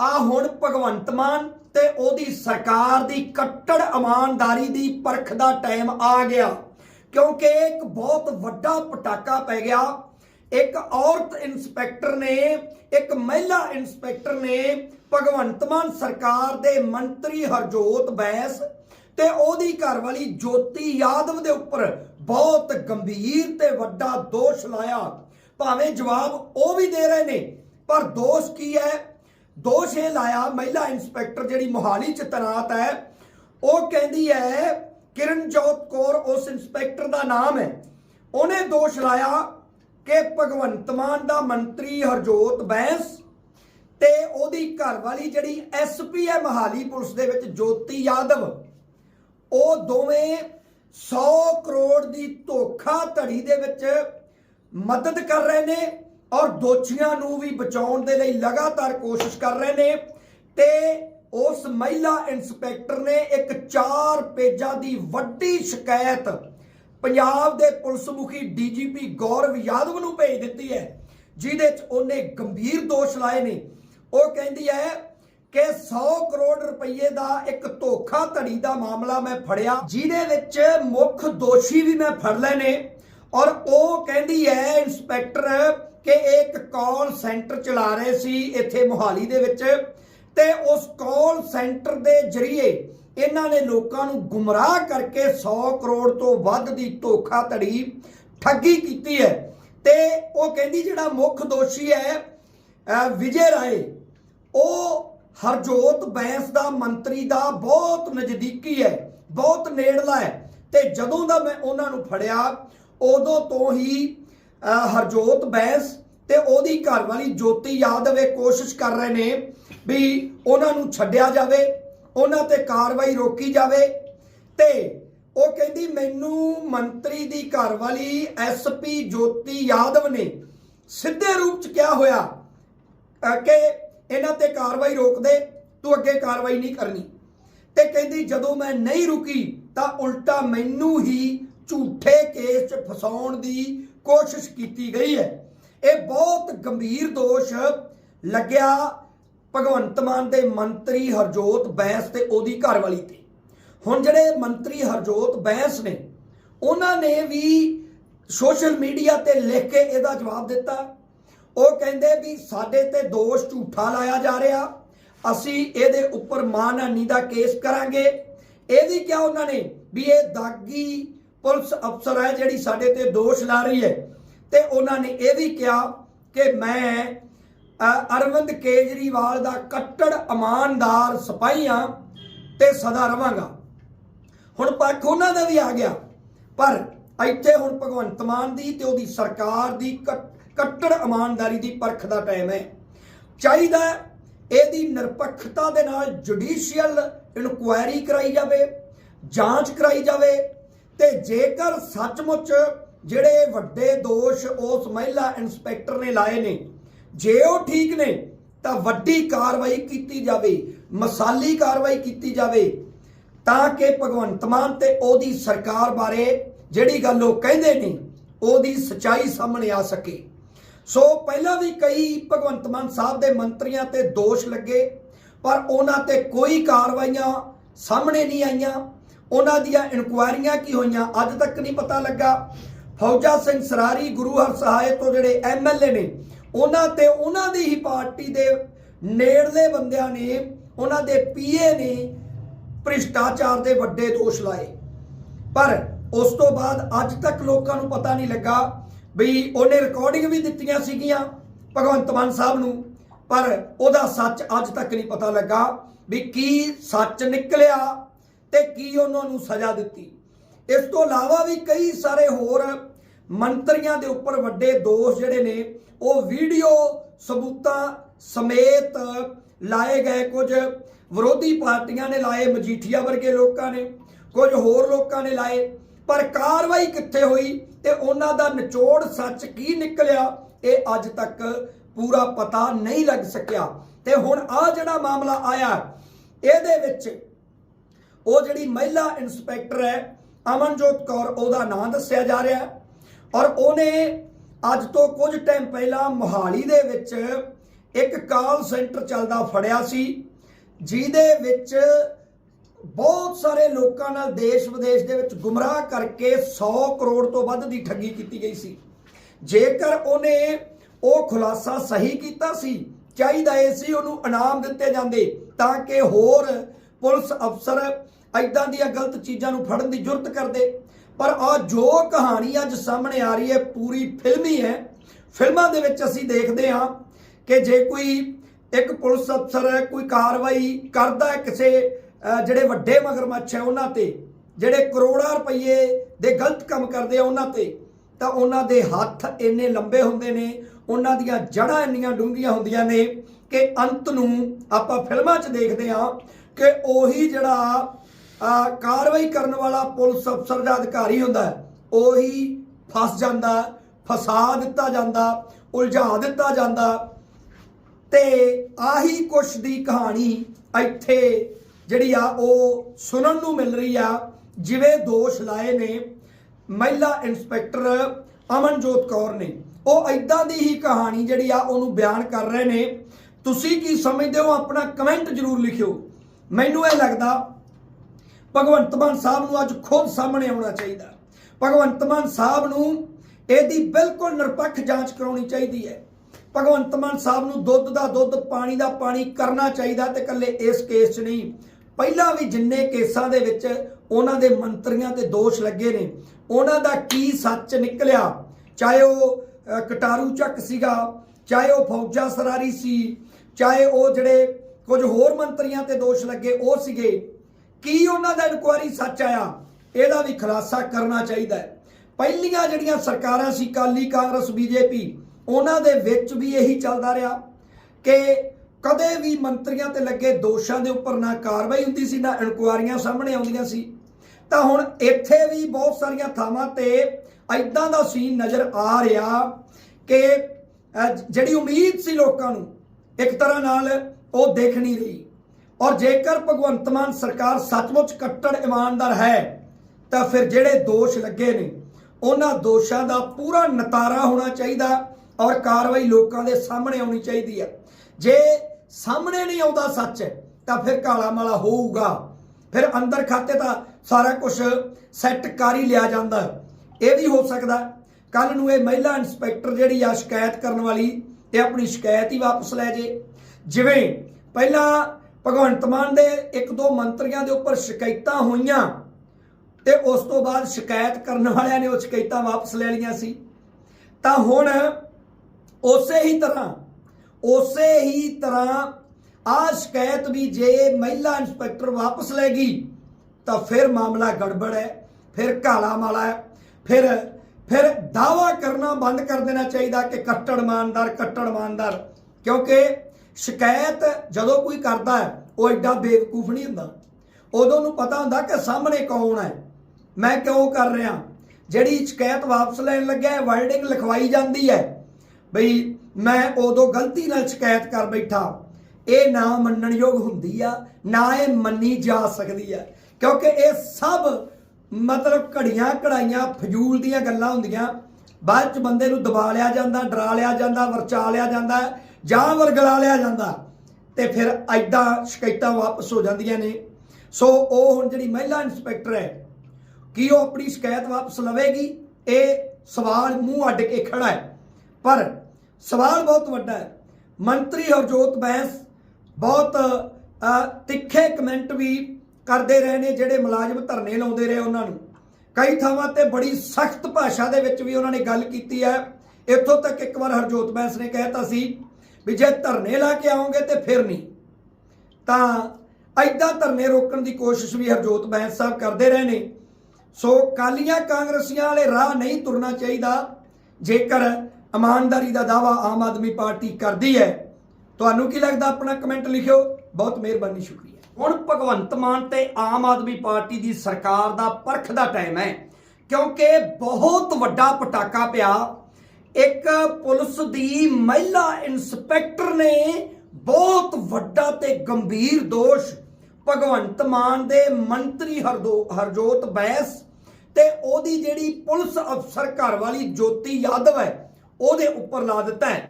ਆ ਹੁਣ ਭਗਵੰਤ ਮਾਨ ਤੇ ਉਹਦੀ ਸਰਕਾਰ ਦੀ ਕੱਟੜ ਇਮਾਨਦਾਰੀ ਦੀ ਪਰਖ ਦਾ ਟਾਈਮ ਆ ਗਿਆ। ਕਿਉਂਕਿ ਇੱਕ ਬਹੁਤ ਵੱਡਾ ਪਟਾਕਾ ਪੈ ਗਿਆ। ਇੱਕ ਔਰਤ ਇੰਸਪੈਕਟਰ ਨੇ, ਇੱਕ ਮਹਿਲਾ ਇੰਸਪੈਕਟਰ ਨੇ ਭਗਵੰਤ ਮਾਨ ਸਰਕਾਰ ਦੇ ਮੰਤਰੀ ਹਰਜੋਤ ਬੈਂਸ ਤੇ ਉਹਦੀ ਘਰਵਾਲੀ ਜੋਤੀ ਯਾਦਵ ਦੇ ਉੱਪਰ ਬਹੁਤ ਗੰਭੀਰ ਤੇ ਵੱਡਾ ਦੋਸ਼ ਲਾਇਆ। ਭਾਵੇਂ ਜਵਾਬ ਉਹ ਵੀ ਦੇ ਰਹੇ ਨੇ, ਪਰ ਦੋਸ਼ ਕੀ ਹੈ? ਦੋਸ਼ ਇਹ ਲਾਇਆ, ਮਹਿਲਾ ਇੰਸਪੈਕਟਰ ਜਿਹੜੀ ਮੋਹਾਲੀ ਚ ਤੈਨਾਤ ਹੈ, ਉਹ ਕਹਿੰਦੀ ਹੈ, ਕਿਰਨਜੋਤ ਕੌਰ ਉਸ ਇੰਸਪੈਕਟਰ ਦਾ ਨਾਮ ਹੈ। ਉਹਨੇ ਦੋਸ਼ ਲਾਇਆ ਕਿ ਭਗਵੰਤ ਮਾਨ ਦਾ ਮੰਤਰੀ ਹਰਜੋਤ ਬੈਂਸ ਤੇ ਉਹਦੀ ਘਰਵਾਲੀ ਜਿਹੜੀ ਐਸਪੀ ਹੈ ਮਹਾਲੀ ਪੁਲਿਸ ਦੇ ਵਿੱਚ, ਜੋਤੀ ਯਾਦਵ, ਉਹ ਦੋਵੇਂ 100 ਕਰੋੜ ਦੀ ਧੋਖਾ ਧੜੀ ਦੇ ਵਿੱਚ ਮਦਦ ਕਰ ਰਹੇ ਨੇ। ਔਰ ਦੋਸ਼ੀਆਂ ਨੂੰ ਵੀ ਬਚਾਉਣ ਦੇ ਲਈ ਲਗਾਤਾਰ ਕੋਸ਼ਿਸ਼ ਕਰ ਰਹੇ ਨੇ ਤੇ ਉਸ ਮਹਿਲਾ ਇੰਸਪੈਕਟਰ ਨੇ ਇੱਕ 4 ਪੇਜਾਂ ਦੀ ਵੱਡੀ ਸ਼ਿਕਾਇਤ ਪੰਜਾਬ ਦੇ ਪੁਲਿਸ ਮੁਖੀ ਡੀਜੀਪੀ ਗੌਰਵ ਯਾਦਵ ਨੂੰ ਭੇਜ ਦਿੱਤੀ ਹੈ, ਜਿਹਦੇ 'ਚ ਉਹਨੇ ਗੰਭੀਰ ਦੋਸ਼ ਲਾਏ ਨੇ। ਉਹ ਕਹਿੰਦੀ ਹੈ ਕਿ 100 ਕਰੋੜ ਰੁਪਏ ਦਾ ਇੱਕ ਧੋਖਾ ਧੜੀ ਦਾ ਮਾਮਲਾ ਮੈਂ ਫੜਿਆ, ਜਿਹਦੇ ਵਿੱਚ ਮੁੱਖ ਦੋਸ਼ੀ ਵੀ ਮੈਂ ਫੜ ਲਏ ਨੇ। ਔਰ ਉਹ ਕਹਿੰਦੀ ਹੈ, ਇੰਸਪੈਕਟਰ ਕਿ ਇਹ ਇੱਕ ਕਾਲ ਸੈਂਟਰ ਚਲਾ ਰਹੇ ਸੀ ਇੱਥੇ ਮੋਹਾਲੀ ਦੇ ਵਿੱਚ ਤੇ ਉਸ ਕਾਲ ਸੈਂਟਰ ਦੇ ਜ਼ਰੀਏ ਇਹਨਾਂ ਨੇ ਲੋਕਾਂ ਨੂੰ ਗੁੰਮਰਾਹ ਕਰਕੇ 100 ਕਰੋੜ ਤੋਂ ਵੱਧ ਦੀ ਧੋਖਾ ਧੜੀ ਠੱਗੀ ਕੀਤੀ ਹੈ। ਤੇ ਉਹ ਕਹਿੰਦੀ ਜਿਹੜਾ ਮੁੱਖ ਦੋਸ਼ੀ ਹੈ ਵਿਜੇ ਰਾਏ, ਉਹ ਹਰਜੋਤ ਬੈਂਸ ਦਾ ਮੰਤਰੀ ਦਾ ਬਹੁਤ ਨਜ਼ਦੀਕੀ ਹੈ, ਬਹੁਤ ਨੇੜਲਾ ਹੈ। ਤੇ ਜਦੋਂ ਦਾ ਮੈਂ ਉਹਨਾਂ ਨੂੰ ਫੜਿਆ, ਉਦੋਂ ਤੋਂ ਹੀ ਹਰਜੋਤ ਬੈਂਸ ਤੇ ਉਹਦੀ ਘਰਵਾਲੀ ਜੋਤੀ ਯਾਦਵ ਇਹ ਕੋਸ਼ਿਸ਼ ਕਰ ਰਹੇ ਨੇ ਵੀ ਉਹਨਾਂ ਨੂੰ ਛੱਡਿਆ ਜਾਵੇ, ਉਹਨਾਂ ਤੇ ਕਾਰਵਾਈ ਰੋਕੀ ਜਾਵੇ। ਤੇ ਉਹ ਕਹਿੰਦੀ, ਮੈਨੂੰ ਮੰਤਰੀ ਦੀ ਘਰਵਾਲੀ ਐਸਪੀ ਜੋਤੀ ਯਾਦਵ ਨੇ ਸਿੱਧੇ ਰੂਪ ਚ ਕਿਹਾ ਹੋਇਆ ਕਿ ਇਹਨਾਂ ਤੇ ਕਾਰਵਾਈ ਰੋਕ ਦੇ, ਤੂੰ ਅੱਗੇ ਕਾਰਵਾਈ ਨਹੀਂ ਕਰਨੀ। ਤੇ ਕਹਿੰਦੀ, ਜਦੋਂ ਮੈਂ ਨਹੀਂ ਰੁਕੀ ਤਾਂ ਉਲਟਾ ਮੈਨੂੰ ਹੀ ਝੂਠੇ ਕੇਸ 'ਚ ਫਸਾਉਣ ਦੀ ਕੋਸ਼ਿਸ਼ ਕੀਤੀ ਗਈ ਹੈ। ਇਹ ਬਹੁਤ ਗੰਭੀਰ ਦੋਸ਼ ਲੱਗਿਆ ਭਗਵੰਤ ਮਾਨ ਦੇ ਮੰਤਰੀ ਹਰਜੋਤ ਬੈਂਸ ਤੇ ਉਹਦੀ ਘਰਵਾਲੀ ਤੇ। ਹੁਣ ਜਿਹੜੇ ਮੰਤਰੀ ਹਰਜੋਤ ਬੈਂਸ ਨੇ, ਉਹਨਾਂ ਨੇ ਵੀ ਸੋਸ਼ਲ ਮੀਡੀਆ ਤੇ ਲਿਖ ਕੇ ਇਹਦਾ ਜਵਾਬ ਦਿੱਤਾ। ਉਹ ਕਹਿੰਦੇ ਵੀ ਸਾਡੇ ਤੇ ਦੋਸ਼ ਝੂਠਾ ਲਾਇਆ ਜਾ ਰਿਹਾ। ਅਸੀਂ ਇਹਦੇ ਉੱਪਰ ਮਾਨਹਾਨੀ ਦਾ ਕੇਸ ਕਰਾਂਗੇ। ਇਹ ਵੀ ਕਿਹਾ ਉਹਨਾਂ ਨੇ ਵੀ ਇਹ ਦਾਗੀ ਪੁਲਿਸ ਅਫਸਰ ਹੈ ਜਿਹੜੀ ਸਾਡੇ ਤੇ ਦੋਸ਼ ਲਾ ਰਹੀ ਹੈ। ਤੇ ਉਹਨਾਂ ਨੇ ਇਹ ਵੀ ਕਿਹਾ ਕਿ ਮੈਂ ਅਰਵਿੰਦ ਕੇਜਰੀਵਾਲ ਦਾ ਕੱਟੜ ਇਮਾਨਦਾਰ ਸਿਪਾਹੀ ਹਾਂ ਤੇ ਸਦਾ ਰਵਾਂਗਾ। ਹੁਣ ਪੱਖ ਉਹਨਾਂ ਦਾ ਵੀ ਆ ਗਿਆ, ਪਰ ਇੱਥੇ ਹੁਣ ਭਗਵੰਤ ਮਾਨ ਦੀ ਤੇ ਉਹਦੀ ਸਰਕਾਰ ਦੀ ਕੱਟ- ਕੱਟੜ ਇਮਾਨਦਾਰੀ ਦੀ ਪਰਖ ਦਾ ਟਾਈਮ ਹੈ। ਚਾਹੀਦਾ ਇਹਦੀ ਨਿਰਪੱਖਤਾ ਦੇ ਨਾਲ ਜੁਡੀਸ਼ੀਅਲ ਇਨਕੁਆਇਰੀ ਕਰਾਈ ਜਾਵੇ, ਜਾਂਚ ਕਰਾਈ ਜਾਵੇ ਤੇ ਜੇਕਰ ਸੱਚਮੁੱਚ ਜਿਹੜੇ ਵੱਡੇ ਦੋਸ਼ ਉਸ ਮਹਿਲਾ ਇੰਸਪੈਕਟਰ ਨੇ ਲਾਏ ਨੇ, ਜੇ ਉਹ ਠੀਕ ਨੇ, ਤਾਂ ਵੱਡੀ ਕਾਰਵਾਈ ਕੀਤੀ ਜਾਵੇ, ਮਸਾਲੀ ਕਾਰਵਾਈ ਕੀਤੀ ਜਾਵੇ, ਤਾਂ ਕਿ ਭਗਵੰਤ ਮਾਨ ਤੇ ਉਹਦੀ ਸਰਕਾਰ ਬਾਰੇ ਜਿਹੜੀ ਗੱਲ ਉਹ ਕਹਿੰਦੇ ਨੇ, ਉਹਦੀ ਸਚਾਈ ਸਾਹਮਣੇ ਆ ਸਕੇ। ਸੋ ਪਹਿਲਾਂ ਵੀ ਕਈ ਭਗਵੰਤ ਮਾਨ ਸਾਹਿਬ ਦੇ ਮੰਤਰੀਆਂ ਤੇ ਦੋਸ਼ ਲੱਗੇ, ਪਰ ਉਹਨਾਂ ਤੇ ਕੋਈ ਕਾਰਵਾਈਆਂ ਸਾਹਮਣੇ ਨਹੀਂ ਆਈਆਂ। ਉਹਨਾਂ ਦੀਆਂ ਇਨਕੁਆਇਰੀਆਂ ਕੀ ਹੋਈਆਂ? ਅੱਜ ਤੱਕ ਨਹੀਂ ਪਤਾ ਲੱਗਾ। ਫੌਜਾ ਸਿੰਘ ਸਰਾਰੀ, ਗੁਰੂ ਹਰ ਹਰਸਹਾਏ ਤੋਂ ਜਿਹੜੇ ਐਮਐਲਏ ਨੇ, ਉਹਨਾਂ ਤੇ ਉਹਨਾਂ ਦੀ ਹੀ ਪਾਰਟੀ ਦੇ ਨੇੜਲੇ ਬੰਦਿਆਂ ਨੇ, ਉਹਨਾਂ ਦੇ ਪੀਏ ਨੇ ਭ੍ਰਿਸ਼ਟਾਚਾਰ ਦੇ ਵੱਡੇ ਦੋਸ਼ ਲਾਏ। ਪਰ ਉਸ ਤੋਂ ਬਾਅਦ ਅੱਜ ਤੱਕ ਲੋਕਾਂ ਨੂੰ ਪਤਾ ਨਹੀਂ ਲੱਗਾ ਵੀ ਉਹਨੇ ਰਿਕਾਰਡਿੰਗ ਵੀ ਦਿੱਤੀਆਂ ਸੀਗੀਆਂ ਭਗਵੰਤ ਮਾਨ ਸਾਹਿਬ ਨੂੰ, ਪਰ ਉਹਦਾ ਸੱਚ ਅੱਜ ਤੱਕ ਨਹੀਂ ਪਤਾ ਲੱਗਾ ਵੀ ਕੀ ਸੱਚ ਨਿਕਲਿਆ। ਤੇ ਕੀ ਉਹਨਾਂ ਨੂੰ ਸਜ਼ਾ ਦਿੱਤੀ? ਇਸ ਤੋਂ ਇਲਾਵਾ ਵੀ ਕਈ ਸਾਰੇ ਹੋਰ ਮੰਤਰੀਆਂ ਦੇ ਉੱਪਰ ਵੱਡੇ ਦੋਸ਼ ਜਿਹੜੇ ਨੇ, ਉਹ ਵੀਡੀਓ ਸਬੂਤਾਂ ਸਮੇਤ ਲਾਏ ਗਏ। ਕੁਝ ਵਿਰੋਧੀ ਪਾਰਟੀਆਂ ਨੇ ਲਾਏ, ਮਜੀਠੀਆ ਵਰਗੇ ਲੋਕਾਂ ਨੇ, ਕੁਝ ਹੋਰ ਲੋਕਾਂ ਨੇ ਲਾਏ। ਪਰ ਕਾਰਵਾਈ ਕਿੱਥੇ ਹੋਈ ਤੇ ਉਹਨਾਂ ਦਾ ਨਿਚੋੜ ਸੱਚ ਕੀ ਨਿਕਲਿਆ, ਇਹ ਅੱਜ ਤੱਕ ਪੂਰਾ ਪਤਾ ਨਹੀਂ ਲੱਗ ਸਕਿਆ। ਤੇ ਹੁਣ ਆ ਜਿਹੜਾ ਮਾਮਲਾ ਆਇਆ, ਇਹਦੇ ਵਿੱਚ ਉਹ ਜਿਹੜੀ ਮਹਿਲਾ ਇੰਸਪੈਕਟਰ ਹੈ, ਅਮਨਜੋਤ ਕੌਰ, ਉਹਦਾ ਨਾਂ ਦੱਸਿਆ ਜਾ ਰਿਹਾ ਹੈ। ਔਰ ਉਹਨੇ ਅੱਜ ਤੋਂ ਕੁਝ ਟਾਈਮ ਪਹਿਲਾਂ ਮੋਹਾਲੀ ਦੇ ਵਿੱਚ ਇੱਕ ਕਾਲ ਸੈਂਟਰ ਚੱਲਦਾ ਫੜਿਆ ਸੀ, ਜਿਹਦੇ ਵਿੱਚ ਬਹੁਤ ਸਾਰੇ ਲੋਕਾਂ ਨਾਲ ਦੇਸ਼ ਵਿਦੇਸ਼ ਦੇ ਵਿੱਚ ਗੁੰਮਰਾਹ ਕਰਕੇ 100 ਕਰੋੜ ਤੋਂ ਵੱਧ ਦੀ ਠੱਗੀ ਕੀਤੀ ਗਈ ਸੀ। ਜੇਕਰ ਉਹਨੇ ਉਹ ਖੁਲਾਸਾ ਸਹੀ ਕੀਤਾ ਸੀ, ਚਾਹੀਦਾ ਇਹ ਸੀ ਉਹਨੂੰ ਇਨਾਮ ਦਿੱਤੇ ਜਾਂਦੇ ਤਾਂ ਕਿ ਹੋਰ ਪੁਲਿਸ ਅਫਸਰ ਐਦਾਂ ਦੀਆਂ ਗਲਤ ਚੀਜ਼ਾਂ ਨੂੰ ਫੜਨ ਦੀ ਜੁਰਤ ਕਰਦੇ। ਪਰ ਆ ਜੋ ਕਹਾਣੀ ਅੱਜ ਸਾਹਮਣੇ ਆ ਰਹੀ ਹੈ, ਪੂਰੀ ਫਿਲਮੀ ਹੈ। ਫਿਲਮਾਂ ਦੇ ਵਿੱਚ ਅਸੀਂ ਦੇਖਦੇ ਹਾਂ ਕਿ ਜੇ ਕੋਈ ਇੱਕ ਪੁਲਿਸ ਅਫਸਰ ਕੋਈ ਕਾਰਵਾਈ ਕਰਦਾ ਹੈ ਕਿਸੇ ਜਿਹੜੇ ਵੱਡੇ ਮਗਰਮੱਛ ਹੈ ਉਹਨਾਂ ਤੇ, ਜਿਹੜੇ ਕਰੋੜਾਂ ਰੁਪਏ ਦੇ ਗਲਤ ਕੰਮ ਕਰਦੇ ਆ ਉਹਨਾਂ ਤੇ, ਤਾਂ ਉਹਨਾਂ ਦੇ ਹੱਥ ਇੰਨੇ ਲੰਬੇ ਹੁੰਦੇ ਨੇ, ਉਹਨਾਂ ਦੀਆਂ ਜੜ੍ਹਾਂ ਇੰਨੀਆਂ ਡੂੰਘੀਆਂ ਹੁੰਦੀਆਂ ਨੇ ਕਿ ਅੰਤ ਨੂੰ ਆਪਾਂ ਫਿਲਮਾਂ 'ਚ ਦੇਖਦੇ ਹਾਂ ਕਿ ਉਹੀ ਜਿਹੜਾ ਕਾਰਵਾਈ ਕਰਨ ਵਾਲਾ ਪੁਲਿਸ ਅਫਸਰ ਜਾਂ ਅਧਿਕਾਰੀ ਹੁੰਦਾ ਉਹੀ ਫਸ ਜਾਂਦਾ, ਫਸਾ ਦਿੱਤਾ ਜਾਂਦਾ, ਉਲਝਾ ਦਿੱਤਾ ਜਾਂਦਾ। ਤੇ ਆਹੀ ਕੁਛ ਦੀ ਕਹਾਣੀ ਇੱਥੇ ਜਿਹੜੀ ਆ, ਉਹ ਸੁਣਨ ਨੂੰ ਮਿਲ ਰਹੀ ਆ, ਜਿਵੇਂ ਦੋਸ਼ ਲਾਏ ਨੇ ਮਹਿਲਾ ਇੰਸਪੈਕਟਰ ਅਮਨਜੋਤ ਕੌਰ ਨੇ। ਉਹ ਐਦਾਂ ਦੀ ਹੀ ਕਹਾਣੀ ਜਿਹੜੀ ਆ, ਉਹਨੂੰ ਬਿਆਨ ਕਰ ਰਹੇ ਨੇ। ਤੁਸੀਂ ਕੀ ਸਮਝਦੇ ਹੋ? ਆਪਣਾ ਕਮੈਂਟ ਜ਼ਰੂਰ ਲਿਖਿਓ। ਮੈਨੂੰ ਇਹ ਲੱਗਦਾ ਭਗਵੰਤ ਮਾਨ ਸਾਹਿਬ ਨੂੰ ਅੱਜ ਖੁਦ ਸਾਹਮਣੇ ਆਉਣਾ ਚਾਹੀਦਾ। ਭਗਵੰਤ ਮਾਨ ਸਾਹਿਬ ਨੂੰ ਇਹਦੀ ਬਿਲਕੁਲ ਨਿਰਪੱਖ ਜਾਂਚ ਕਰਾਉਣੀ ਚਾਹੀਦੀ ਹੈ। ਭਗਵੰਤ ਮਾਨ ਸਾਹਿਬ ਨੂੰ ਦੁੱਧ ਦਾ ਦੁੱਧ, ਪਾਣੀ ਦਾ ਪਾਣੀ ਕਰਨਾ ਚਾਹੀਦਾ ਤੇ ਇਕੱਲੇ ਇਸ ਕੇਸ 'ਚ ਨਹੀਂ। ਪਹਿਲਾਂ ਵੀ ਜਿੰਨੇ ਕੇਸਾਂ ਦੇ ਵਿੱਚ ਉਹਨਾਂ ਦੇ ਮੰਤਰੀਆਂ ਤੇ ਦੋਸ਼ ਲੱਗੇ ਨੇ, ਉਹਨਾਂ ਦਾ ਕੀ ਸੱਚ ਨਿਕਲਿਆ? ਚਾਹੇ ਉਹ ਕਟਾਰੂ ਚੱਕ ਸੀਗਾ, ਚਾਹੇ ਉਹ ਫੌਜਾ ਸਰਾਰੀ ਸੀ, ਚਾਹੇ ਉਹ ਜਿਹੜੇ ਕੁਝ ਹੋਰ ਮੰਤਰੀਆਂ ਤੇ ਦੋਸ਼ ਲੱਗੇ ਉਹ ਸੀਗੇ। ਕੀ ਉਹਨਾਂ ਦਾ ਇਨਕੁਆਇਰੀ ਸੱਚ ਆਇਆ? ਇਹਦਾ ਵੀ ਖੁਲਾਸਾ ਕਰਨਾ ਚਾਹੀਦਾ ਹੈ। ਪਹਿਲੀਆਂ ਜਿਹੜੀਆਂ ਸਰਕਾਰਾਂ ਸੀ ਕਾਲੀ ਕਾਂਗਰਸ, ਬੀਜੇਪੀ, ਉਹਨਾਂ ਦੇ ਵਿੱਚ ਵੀ ਇਹੀ ਚੱਲਦਾ ਰਿਹਾ ਕਿ ਕਦੇ ਵੀ ਮੰਤਰੀਆਂ ਤੇ ਲੱਗੇ ਦੋਸ਼ਾਂ ਦੇ ਉੱਪਰ ਨਾ ਕਾਰਵਾਈ ਹੁੰਦੀ ਸੀ, ਨਾ ਇਨਕੁਆਇਰੀਆਂ ਸਾਹਮਣੇ ਆਉਂਦੀਆਂ ਸੀ। ਤਾਂ ਹੁਣ ਇੱਥੇ ਵੀ ਬਹੁਤ ਸਾਰੀਆਂ ਥਾਵਾਂ ਤੇ ਐਦਾਂ ਦਾ ਸੀਨ ਨਜ਼ਰ ਆ ਰਿਹਾ ਕਿ ਜਿਹੜੀ ਉਮੀਦ ਸੀ ਲੋਕਾਂ ਨੂੰ, ਇੱਕ ਤਰ੍ਹਾਂ ਨਾਲ ਉਹ ਦੇਖ ਨਹੀਂ ਰਹੀ। ਔਰ ਜੇਕਰ ਭਗਵੰਤ ਮਾਨ ਸਰਕਾਰ ਸੱਚਮੁੱਚ ਕੱਟੜ ਇਮਾਨਦਾਰ ਹੈ, ਤਾਂ ਫਿਰ ਜਿਹੜੇ ਦੋਸ਼ ਲੱਗੇ ਨੇ, ਉਹਨਾਂ ਦੋਸ਼ਾਂ ਦਾ ਪੂਰਾ ਨਤਾਰਾ ਹੋਣਾ ਚਾਹੀਦਾ ਔਰ ਕਾਰਵਾਈ ਲੋਕਾਂ ਦੇ ਸਾਹਮਣੇ ਆਉਣੀ ਚਾਹੀਦੀ ਹੈ। ਜੇ ਸਾਹਮਣੇ ਨਹੀਂ ਆਉਂਦਾ ਸੱਚ, ਤਾਂ ਫਿਰ ਕਾਲਾ ਮਾਲਾ ਹੋਊਗਾ। ਫਿਰ ਅੰਦਰ ਖਾਤੇ ਤਾਂ ਸਾਰਾ ਕੁਝ ਸੈੱਟ ਕਰ ਹੀ ਲਿਆ ਜਾਂਦਾ। ਇਹ ਵੀ ਹੋ ਸਕਦਾ। ਕੱਲ ਨੂੰ ਇਹ ਮਹਿਲਾ ਇੰਸਪੈਕਟਰ ਜਿਹੜੀ ਆ ਸ਼ਿਕਾਇਤ ਕਰਨ ਵਾਲੀ, ਇਹ ਆਪਣੀ ਸ਼ਿਕਾਇਤ ਹੀ ਵਾਪਸ ਲੈ ਜੇ। ਜਿਵੇਂ ਪਹਿਲਾਂ ਭਗਵੰਤ ਮਾਨ ਦੇ ਇੱਕ ਦੋ ਮੰਤਰੀਆਂ ਦੇ ਉੱਪਰ ਸ਼ਿਕਾਇਤਾਂ ਹੋਈਆਂ ਤੇ ਉਸ ਤੋਂ ਬਾਅਦ ਸ਼ਿਕਾਇਤ ਕਰਨ ਵਾਲਿਆਂ ਨੇ ਉਹ ਸ਼ਿਕਾਇਤਾਂ ਵਾਪਸ ਲੈ ਲਈਆਂ ਸੀ, ਤਾਂ ਹੁਣ ਉਸੇ ਹੀ ਤਰ੍ਹਾਂ, ਉਸੇ ਹੀ ਤਰ੍ਹਾਂ ਆ ਸ਼ਿਕਾਇਤ ਵੀ ਜੇ ਮਹਿਲਾ ਇੰਸਪੈਕਟਰ ਵਾਪਸ ਲੈ ਗਈ, ਤਾਂ ਫਿਰ ਮਾਮਲਾ ਗੜਬੜ ਹੈ, ਫਿਰ ਘਾਲਾ ਮਾਲਾ ਹੈ, ਫਿਰ ਫਿਰ ਦਾਵਾ ਕਰਨਾ ਬੰਦ ਕਰ ਦੇਣਾ ਚਾਹੀਦਾ ਕਿ ਕੱਟੜ ਇਮਾਨਦਾਰ ਕੱਟੜ ਇਮਾਨਦਾਰ ਕਿਉਂਕਿ ਸ਼ਿਕਾਇਤ ਜਦੋਂ ਕੋਈ ਕਰਦਾ ਹੈ, ਉਹ ਐਡਾ ਬੇਵਕੂਫ ਨਹੀਂ ਹੁੰਦਾ। ਉਦੋਂ ਨੂੰ ਪਤਾ ਹੁੰਦਾ ਕਿ ਸਾਹਮਣੇ ਕੌਣ ਹੈ। ਮੈਂ ਕਿਉਂ ਕਰ ਰਿਹਾ? ਜਿਹੜੀ ਸ਼ਿਕਾਇਤ ਵਾਪਸ ਲੈਣ ਲੱਗਿਆ ਹੈ ਵਰਡਿੰਗ ਲਿਖਵਾਈ ਜਾਂਦੀ ਹੈ। ਬਈ ਮੈਂ ਉਦੋਂ ਗਲਤੀ ਨਾਲ ਸ਼ਿਕਾਇਤ ਕਰ ਬੈਠਾ। ਇਹ ਨਾ ਮੰਨਣਯੋਗ ਹੁੰਦੀ ਆ, ਨਾ ਇਹ ਮੰਨੀ ਜਾ ਸਕਦੀ ਆ। ਕਿਉਂਕਿ ਇਹ ਸਭ ਮਤਲਬ ਘੜੀਆਂ ਕੜਾਈਆਂ, ਫਜ਼ੂਲ ਦੀਆਂ ਗੱਲਾਂ ਹੁੰਦੀਆਂ। ਬਾਅਦ ਚ ਬੰਦੇ ਨੂੰ ਦਬਾ ਲਿਆ ਜਾਂਦਾ, ਡਰਾ ਲਿਆ ਜਾਂਦਾ, ਵਰਚਾ ਲਿਆ ਜਾਂਦਾ। ਜਾਂ ਵਰਗਲਾ ਲਿਆ ਜਾਂਦਾ ਤੇ ਫਿਰ ਐਦਾਂ ਸ਼ਿਕਾਇਤਾਂ ਵਾਪਸ ਹੋ ਜਾਂਦੀਆਂ ਨੇ। ਸੋ ਉਹ ਹੁਣ ਜਿਹੜੀ ਮਹਿਲਾ ਇੰਸਪੈਕਟਰ ਹੈ, ਕੀ ਉਹ ਆਪਣੀ ਸ਼ਿਕਾਇਤ ਵਾਪਸ ਲਵੇਗੀ? ਇਹ ਸਵਾਲ ਮੂੰਹ ਅੱਡ ਕੇ ਖੜਾ ਹੈ। ਪਰ ਸਵਾਲ ਬਹੁਤ ਵੱਡਾ ਹੈ। ਮੰਤਰੀ ਹਰਜੋਤ ਬੈਂਸ ਬਹੁਤ ਤਿੱਖੇ ਕਮੈਂਟ ਵੀ ਕਰਦੇ ਰਹੇ ਨੇ, ਜਿਹੜੇ ਮੁਲਾਜ਼ਮ ਧਰਨੇ ਲਾਉਂਦੇ ਰਹੇ ਉਹਨਾਂ ਨੂੰ। ਕਈ ਥਾਵਾਂ ਤੇ ਬੜੀ ਸਖਤ ਭਾਸ਼ਾ ਦੇ ਵਿੱਚ ਵੀ ਉਹਨਾਂ ਨੇ ਗੱਲ ਕੀਤੀ ਹੈ। ਇੱਥੋਂ ਤੱਕ ਇੱਕ ਵਾਰ ਹਰਜੋਤ ਬੈਂਸ ਨੇ ਕਹਿਤਾ ਸੀ ਵੀ ਜੇ ਧਰਨੇ ਲਾ ਕੇ ਆਉਂਗੇ ਤੇ ਫਿਰ ਨਹੀਂ। ਤਾਂ ਐਦਾਂ ਧਰਨੇ ਰੋਕਣ ਦੀ ਕੋਸ਼ਿਸ਼ ਵੀ ਹਰਜੋਤ ਬੈਂਸ ਸਾਹਿਬ ਕਰਦੇ ਰਹੇ ਨੇ। ਸੋ ਕਾਲੀਆਂ ਕਾਂਗਰਸੀਆਂ ਵਾਲੇ ਰਾਹ ਨਹੀਂ ਤੁਰਨਾ ਚਾਹੀਦਾ। ਜੇਕਰ ਇਮਾਨਦਾਰੀ ਦਾ ਦਾਵਾ ਆਮ ਆਦਮੀ ਪਾਰਟੀ ਕਰਦੀ ਹੈ, ਤੁਹਾਨੂੰ ਕੀ ਲੱਗਦਾ ਆਪਣਾ ਕਮੈਂਟ ਲਿਖਿਓ? ਬਹੁਤ ਮਿਹਰਬਾਨੀ, ਸ਼ੁਕਰੀਆ। ਹੁਣ ਭਗਵੰਤ ਮਾਨ ਤੇ ਆਮ ਆਦਮੀ ਪਾਰਟੀ ਦੀ ਸਰਕਾਰ ਦਾ ਪਰਖ ਦਾ ਟਾਈਮ ਹੈ। ਕਿਉਂਕਿ ਬਹੁਤ ਵੱਡਾ ਪਟਾਕਾ ਪਿਆ। ਇੱਕ ਪੁਲਿਸ ਦੀ ਮਹਿਲਾ ਇੰਸਪੈਕਟਰ ਨੇ ਬਹੁਤ ਵੱਡਾ ਤੇ ਗੰਭੀਰ ਦੋਸ਼, ਭਗਵੰਤ ਮਾਨ ਦੇ ਮੰਤਰੀ ਹਰਦੋ, ਹਰਜੋਤ ਬੈਂਸ ਤੇ ਉਹਦੀ ਜਿਹੜੀ ਪੁਲਿਸ ਅਫਸਰ ਘਰ ਵਾਲੀ ਜੋਤੀ ਯਾਦਵ ਹੈ, ਉਹਦੇ ਉੱਪਰ ਲਾ ਦਿੱਤਾ ਹੈ।